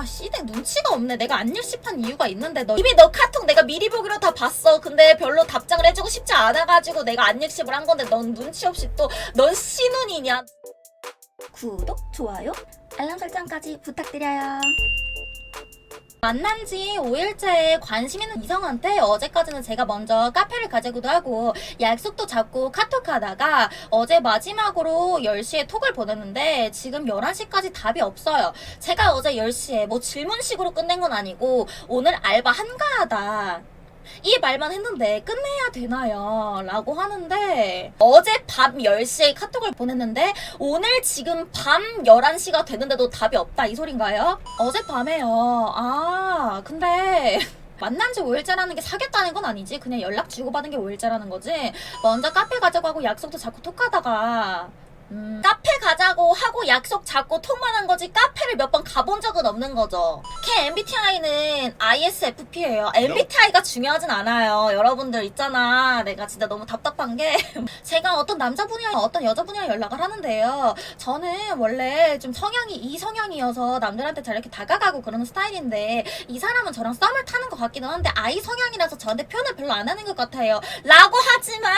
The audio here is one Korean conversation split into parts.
아 씨댕 눈치가 없네. 내가 안일십한 이유가 있는데 너. 이미 너 카톡 내가 미리 보기로 다 봤어. 근데 별로 답장을 해주고 싶지 않아가지고 내가 안 일십을 한 건데 넌 눈치 없이 또넌 신운이냐. 구독 좋아요 알람 설정까지 부탁드려요 만난 지 5일째에 관심 있는 이성한테 어제까지는 제가 먼저 카페를 가자고도 하고 약속도 잡고 카톡 하다가 어제 마지막으로 10시에 톡을 보냈는데 지금 11시까지 답이 없어요. 제가 어제 10시에 뭐 질문식으로 끝낸 건 아니고 오늘 알바 한가하다. 이 말만 했는데 끝내야 되나요? 라고 하는데 어제 밤 10시에 카톡을 보냈는데 오늘 지금 밤 11시가 됐는데도 답이 없다 이 소린가요? 어젯밤에요. 아 근데 만난 지 5일째라는 게 사귀었다는 건 아니지. 그냥 연락 주고받은 게 5일째라는 거지. 먼저 카페 가자고 하고 약속도 잡고 톡하다가 음, 카페 가자고 하고 약속 잡고 통만 한 거지 카페를 몇 번 가본 적은 없는 거죠. 걔 MBTI는 ISFP예요. MBTI가 중요하진 않아요. 여러분들 있잖아. 내가 진짜 너무 답답한 게 제가 어떤 남자분이랑 어떤 여자분이랑 연락을 하는데요. 저는 원래 좀 성향이 이 성향이어서 남들한테 잘 이렇게 다가가고 그러는 스타일인데 이 사람은 저랑 썸을 타는 것 같기는 한데 I 성향이라서 저한테 표현을 별로 안 하는 것 같아요. 라고 하지만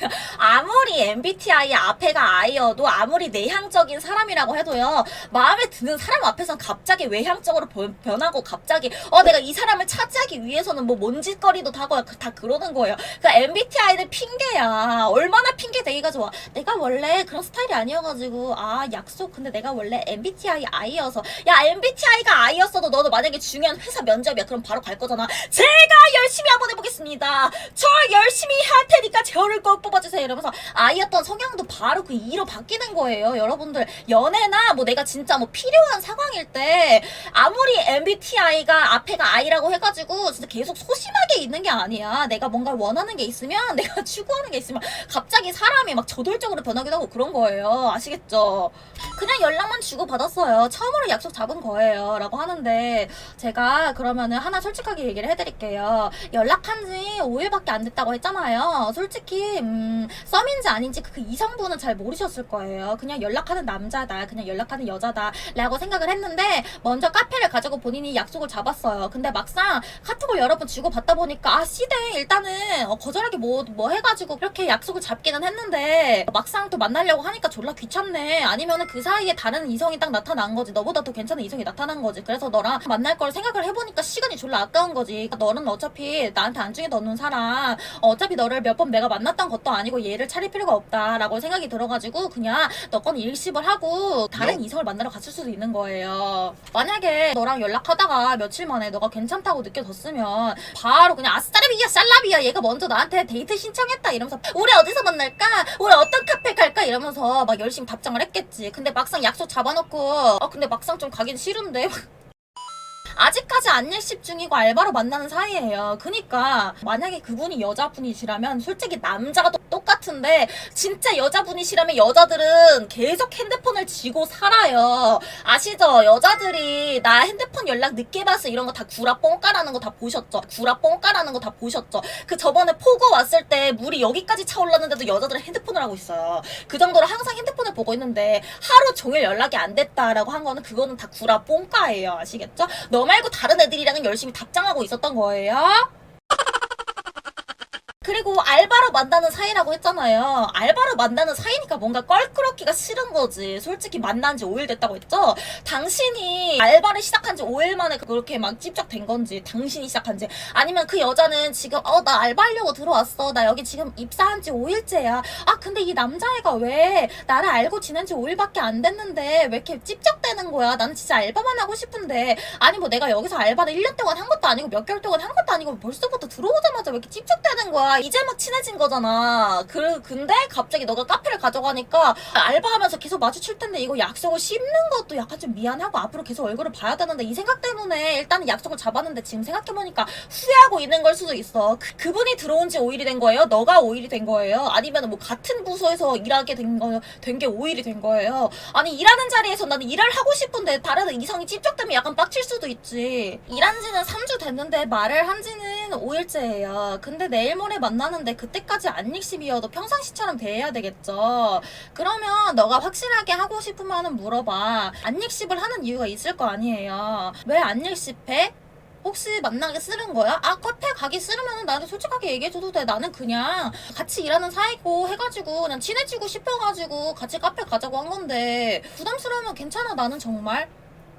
아무리 MBTI 앞에가 I여 도 아무리 내향적인 사람이라고 해도요 마음에 드는 사람 앞에선 갑자기 외향적으로 변- 변하고 갑자기 어 내가 이 사람을 차지하기 위해서는 뭐 뭔짓거리도 다고 다 그러는 거예요. 그 MBTI는 핑계야. 얼마나 핑계 대기가 좋아. 내가 원래 그런 스타일이 아니어가지고 아 약속 근데 내가 원래 MBTI I여서 야 MBTI가 I였어도 너도 만약에 중요한 회사 면접이야 그럼 바로 갈 거잖아. 제가 열심히 한번 해보겠습니다. 저 열심히 할 테니까 저를 꼭 뽑아주세요 이러면서 I였던 성향도 바로 그 E로 바 뀌는 거예요. 여러분들 연애나 뭐 내가 진짜 뭐 필요한 상황일 때 아무리 MBTI가 앞에가 I라고 해가지고 진짜 계속 소심하게 있는 게 아니야. 내가 뭔가 원하는 게 있으면 내가 추구하는 게 있으면 갑자기 사람이 막 저돌적으로 변하기도 하고 그런 거예요. 아시겠죠? 그냥 연락만 주고 받았어요. 처음으로 약속 잡은 거예요. 라고 하는데 제가 그러면은 하나 솔직하게 얘기를 해드릴게요. 연락한 지 5일밖에 안 됐다고 했잖아요. 솔직히 음, 썸인지 아닌지 그 이성분은 잘 모르셨을 거예요. 그냥 연락하는 남자다. 그냥 연락하는 여자다. 라고 생각을 했는데 먼저 카페를 가자고 본인이 약속을 잡았어요. 근데 막상 카톡을 여러 번 주고 받다 보니까 아 씨대 일단은 어, 거절하기 뭐, 뭐 해가지고 그렇게 약속을 잡기는 했는데 막상 또 만나려고 하니까 졸라 귀찮네. 아니면은 그 사이에 다른 이성이 딱 나타난 거지. 너보다 더 괜찮은 이성이 나타난 거지. 그래서 너랑 만날 걸 생각을 해보니까 시간이 졸라 아까운 거지. 너는 어차피 나한테 안중에 넣는 사람 어차피 너를 몇 번 내가 만났던 것도 아니고 얘를 차릴 필요가 없다라고 생각이 들어가지고 그냥 너건 일십을 하고 다른 이성을 만나러 갔을 수도 있는 거예요. 만약에 너랑 연락하다가 며칠 만에 너가 괜찮다고 느껴졌으면 바로 그냥 아싸라비야 쌀라비야 얘가 먼저 나한테 데이트 신청했다 이러면서 우리 어디서 만날까? 우리 어떤 카페 갈까? 이러면서 막 열심히 답장을 했겠지. 근데 막상 약속 잡아놓고 아 근데 막상 좀 가긴 싫은데 아직까지 안일십 중이고 알바로 만나는 사이예요. 그니까 만약에 그분이 여자분이시라면 솔직히 남자가 또 똑같은데 진짜 여자분이시라면 여자들은 계속 핸드폰을 쥐고 살아요. 아시죠? 여자들이 나 핸드폰 연락 늦게 봐서 이런 거 다 구라 뽕까라는 거 다 보셨죠? 구라 뽕까라는 거 다 보셨죠? 그 저번에 폭우 왔을 때 물이 여기까지 차올랐는데도 여자들은 핸드폰을 하고 있어요. 그 정도로 항상 핸드폰을 보고 있는데 하루 종일 연락이 안 됐다라고 한 거는 그거는 다 구라 뽕까예요. 아시겠죠? 너 말고 다른 애들이랑은 열심히 답장하고 있었던 거예요. 그리고 알바로 만나는 사이라고 했잖아요. 알바로 만나는 사이니까 뭔가 껄끄럽기가 싫은 거지. 솔직히 만난 지 5일 됐다고 했죠? 당신이 알바를 시작한 지 5일 만에 그렇게 막 찝적된 건지, 당신이 시작한 지, 아니면 그 여자는 지금, 어, 나 알바하려고 들어왔어. 나 여기 지금 입사한 지 5일째야. 아, 근데 이 남자애가 왜 나를 알고 지낸 지 5일밖에 안 됐는데 왜 이렇게 찝적대는 거야? 나는 진짜 알바만 하고 싶은데. 아니, 뭐 내가 여기서 알바를 1년 동안 한 것도 아니고 몇 개월 동안 한 것도 아니고 벌써부터 들어오자마자 왜 이렇게 찝적대는 거야? 이제 막 친해진 거잖아. 그, 근데 갑자기 너가 카페를 가져가니까 알바하면서 계속 마주칠 텐데 이거 약속을 씹는 것도 약간 좀 미안하고 앞으로 계속 얼굴을 봐야 되는데 이 생각 때문에 일단은 약속을 잡았는데 지금 생각해보니까 후회하고 있는 걸 수도 있어. 그, 그분이 들어온 지 5일이 된 거예요? 너가 5일이 된 거예요? 아니면 뭐 같은 부서에서 일하게 된 거, 된게 5일이 된 거예요? 아니, 일하는 자리에서 나는 일을 하고 싶은데 다른 이성이 찝적되면 약간 빡칠 수도 있지. 일한 지는 3주 됐는데 말을 한 지는 저희는 5일째예요. 근데 내일 모레 만나는데 그때까지 안익십이어도 평상시처럼 대해야 되겠죠. 그러면 너가 확실하게 하고 싶으면 물어봐. 안익십을 하는 이유가 있을 거 아니에요. 왜 안익십해? 혹시 만나기 싫은 거야? 아 카페 가기 싫으면 나한테 솔직하게 얘기해줘도 돼 나는 그냥 같이 일하는 사이고 해가지고 그냥 친해지고 싶어가지고 같이 카페 가자고 한 건데 부담스러우면 괜찮아 나는 정말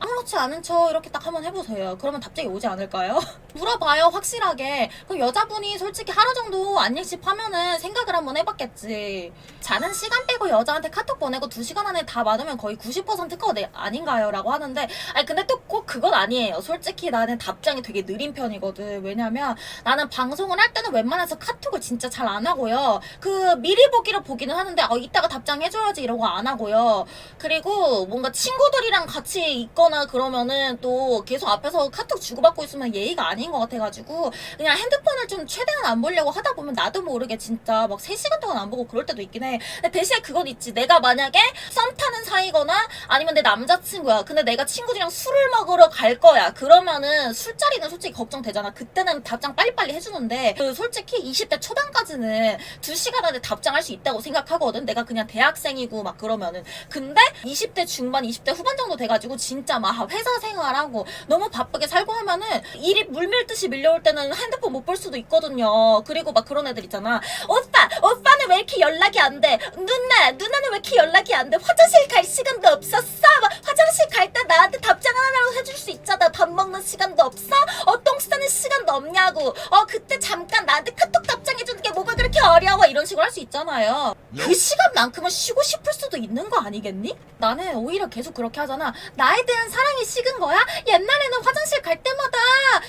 아무렇지 않은 척 이렇게 딱 한번 해보세요. 그러면 답장이 오지 않을까요? 물어봐요 확실하게. 그럼 여자분이 솔직히 하루 정도 안일십 하면은 생각을 한번 해봤겠지. 자는 시간 빼고 여자한테 카톡 보내고 2시간 안에 다 받으면 거의 90%가 네, 아닌가요? 라고 하는데 아니 근데 또 꼭 그건 아니에요. 솔직히 나는 답장이 되게 느린 편이거든. 왜냐면 나는 방송을 할 때는 웬만해서 카톡을 진짜 잘 안 하고요. 그 미리 보기로 보기는 하는데 어 이따가 답장해줘야지 이러고 안 하고요. 그리고 뭔가 친구들이랑 같이 있거나 그러면은 또 계속 앞에서 카톡 주고받고 있으면 예의가 아닌 것 같아가지고 그냥 핸드폰을 좀 최대한 안 보려고 하다 보면 나도 모르게 진짜 막 3시간 동안 안 보고 그럴 때도 있긴 해. 대신에 그건 있지. 내가 만약에 썸 타는 사이거나 아니면 내 남자친구야. 근데 내가 친구들이랑 술을 먹으러 갈 거야. 그러면은 술자리는 솔직히 걱정되잖아. 그때는 답장 빨리빨리 해주는데 그 솔직히 20대 초반까지는 2시간 안에 답장할 수 있다고 생각하거든. 내가 그냥 대학생이고 막 그러면은. 근데 20대 중반, 20대 후반 정도 돼가지고 진짜 막 회사 생활하고 너무 바쁘게 살고 하면은 일이 물밀듯이 밀려올 때는 핸드폰 못 볼 수도 있거든요. 그리고 막 그런 애들 있잖아. 오빠, 오빠 는 왜 이렇게 연락이 안 돼? 누나, 누나는 왜 이렇게 연락이 안 돼? 화장실 갈 시간도 없었어? 막 화장실 갈 때 나한테 답장 하나라도 해줄 수 있잖아. 밥 먹는 시간도 없어? 어, 똥 싸는 시간도 없냐고. 어, 그때 잠깐 나한테 카톡 답장해주는 게 뭐가 그렇게 어려워? 이런 식으로 할 수 있잖아요. 그 시간만큼은 쉬고 싶을 수도 있는 거 아니겠니? 나는 오히려 계속 그렇게 하잖아. 나에 대한 사랑이 식은 거야? 옛날에는 화장실 갈 때마다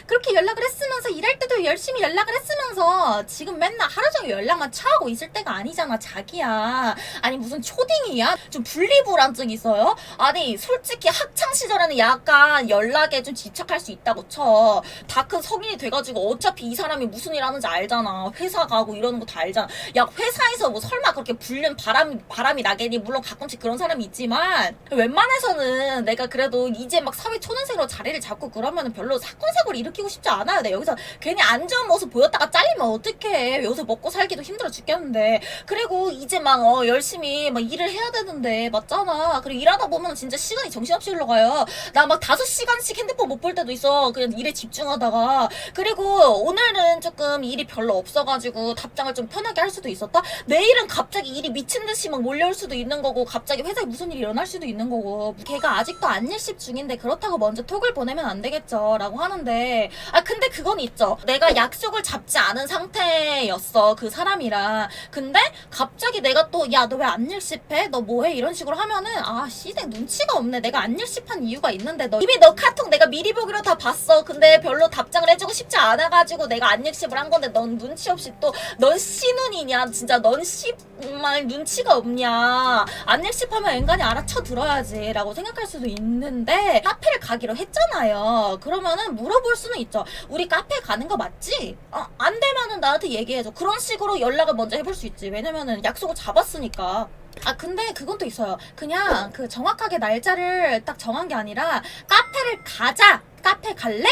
그렇게 연락을 했으면서 일할 때도 열심히 연락을 했으면서 지금 맨날 하루 종일 연락만 차하고 있을 때가 아니잖아, 자기야. 아니, 무슨 초딩이야? 좀 분리불안증 있어요? 아니, 솔직히 학창 시절에는 약간 연락에 좀 집착할 수 있다고 쳐. 다 큰 성인이 돼가지고 어차피 이 사람이 무슨 일 하는지 알잖아. 회사 가고 이러는 거 다 알잖아. 야, 회사에서 뭐 설마 그렇게 불륜 바람이, 바람이 나겠니? 물론 가끔씩 그런 사람이 있지만, 웬만해서는 내가 그래도 이제 막 사회 초년생으로 자리를 잡고 그러면은 별로 사건, 사고를 일으키고 싶지 않아요. 내가 여기서 괜히 안 좋은 모습 보였다가 잘리면 어떡해. 여기서 먹고 살기도 힘들어 죽겠는데. 그리고 이제 막, 어, 열심히 막 일을 해야 되는데, 맞잖아. 그리고 일하다 보면 진짜 시간이 정신없이 흘러가요. 나 막 다섯 시간씩 핸드폰 못 볼 때도 있어. 그냥 일에 집중하다가. 그리고 오늘은 조금 일이 별로 없어가지고 답장을 좀 편하게 할 수도 있었다? 내일은 갑자기 일이 미친 듯이 막 몰려올 수도 있는 거고, 갑자기 회사에 무슨 일이 일어날 수도 있는 거고. 걔가 아직도 안 일십 중인데 그렇다고 먼저 톡을 보내면 안 되겠죠. 라고 하는데, 아, 근데 그건 있죠. 내가 약속을 잡지 않은 상태였어. 그 사람이랑. 근데 갑자기 내가 또, 야, 너 왜 안 일십해? 너 뭐해? 이런 식으로 하면은, 아, 씨댁 눈치가 없네. 내가 안 일십한 이유가 있는데, 너 이미 너 카톡 내가 미리 보기로 다 봤어. 근데 별로 답장을 해주고 싶지 않아가지고 내가 안 일십을 한 건데, 넌 눈치 없이 또, 넌 씨눈이냐? 진짜 넌 씨, 정말 눈치가 없냐? 안 일십하면 인간이 알아쳐 들어야지. 라고 생각할 수도 있는데, 카페를 가기로 했잖아요. 그러면은 물어볼 수는 있죠. 우리 카페 가는 거 맞지? 어, 안 되면은 나한테 얘기해줘. 그런 식으로 연락을 먼저 해볼 수 있 지. 왜냐면은 약속을 잡았으니까. 아 근데 그건 또 있어요. 그냥 그 정확하게 날짜를 딱 정한 게 아니라 카페를 가자. 카페 갈래?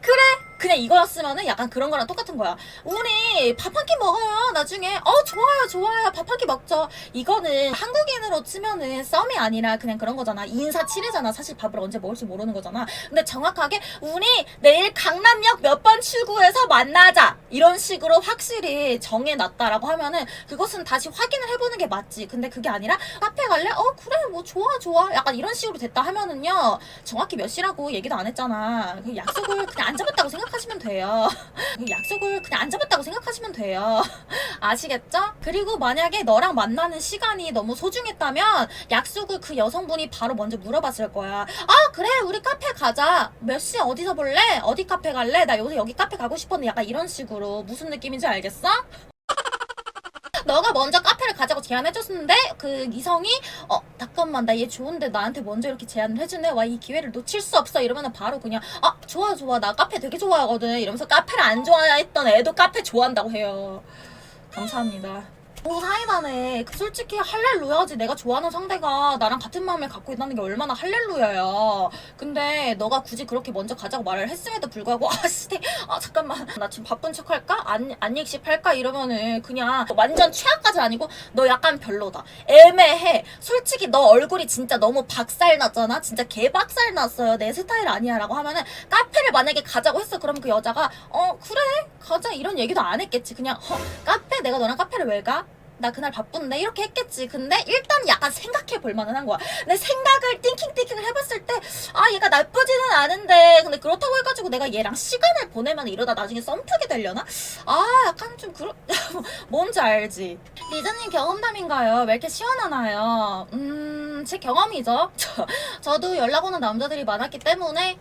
그래. 그냥 이거였으면은 약간 그런 거랑 똑같은 거야. 우리 밥 한 끼 먹어요. 나중에. 어 좋아요 좋아요. 밥 한 끼 먹죠. 이거는 한국인으로 치면은 썸이 아니라 그냥 그런 거잖아. 인사 치레잖아. 사실 밥을 언제 먹을지 모르는 거잖아. 근데 정확하게 우리 내일 강남역 몇 번 출구에서 만나자. 이런 식으로 확실히 정해놨다라고 하면은 그것은 다시 확인을 해보는 게 맞지. 근데 그게 아니라 카페 갈래? 어 그래 뭐 좋아 좋아. 약간 이런 식으로 됐다 하면은요 정확히 몇 시라고 얘기도 안 했잖아. 그 약속을 그냥 안 잡았다고 생각 하시면 돼요. 그 약속을 그냥 안 잡았다고 생각하시면 돼요. 아시겠죠? 그리고 만약에 너랑 만나는 시간이 너무 소중했다면 약속을 그 여성분이 바로 먼저 물어봤을 거야. 아 그래 우리 카페 가자. 몇시 어디서 볼래? 어디 카페 갈래? 나 요새 여기 카페 가고 싶었는데 약간 이런 식으로 무슨 느낌인지 알겠어? 너가 먼저 카페를 가자고 제안해줬는데 그 이성이 어 잠깐만 나 얘 좋은데 나한테 먼저 이렇게 제안을 해주네? 와 이 기회를 놓칠 수 없어. 이러면은 바로 그냥 아 좋아 좋아. 나 카페 되게 좋아하거든. 이러면서 카페를 안 좋아했던 애도 카페 좋아한다고 해요. 감사합니다 오 사이다네. 그 솔직히 할렐루야지. 내가 좋아하는 상대가 나랑 같은 마음을 갖고 있다는 게 얼마나 할렐루야야. 근데 너가 굳이 그렇게 먼저 가자고 말을 했음에도 불구하고 아씨 아 잠깐만. 나 지금 바쁜 척 할까? 안, 안 익십 할까? 이러면은 그냥 완전 최악까지 아니고 너 약간 별로다. 애매해. 솔직히 너 얼굴이 진짜 너무 박살 났잖아? 진짜 개박살 났어요. 내 스타일 아니야 라고 하면은 카페를 만약에 가자고 했어. 그럼 그 여자가 어 그래. 가자. 이런 얘기도 안 했겠지. 그냥 어, 카페? 내가 너랑 카페를 왜 가? 나 그날 바쁜데 이렇게 했겠지 근데 일단 약간 생각해 볼 만은 한 거야 내 생각을 띵킹 띵킹을 해봤을 때 아 얘가 나쁘지는 않은데 근데 그렇다고 해가지고 내가 얘랑 시간을 보내면 이러다 나중에 썸타게 되려나? 아 약간 좀 그런 뭔지 알지 리즈님 경험담인가요? 왜 이렇게 시원하나요? 음 제 경험이죠 저, 저도 연락 오는 남자들이 많았기 때문에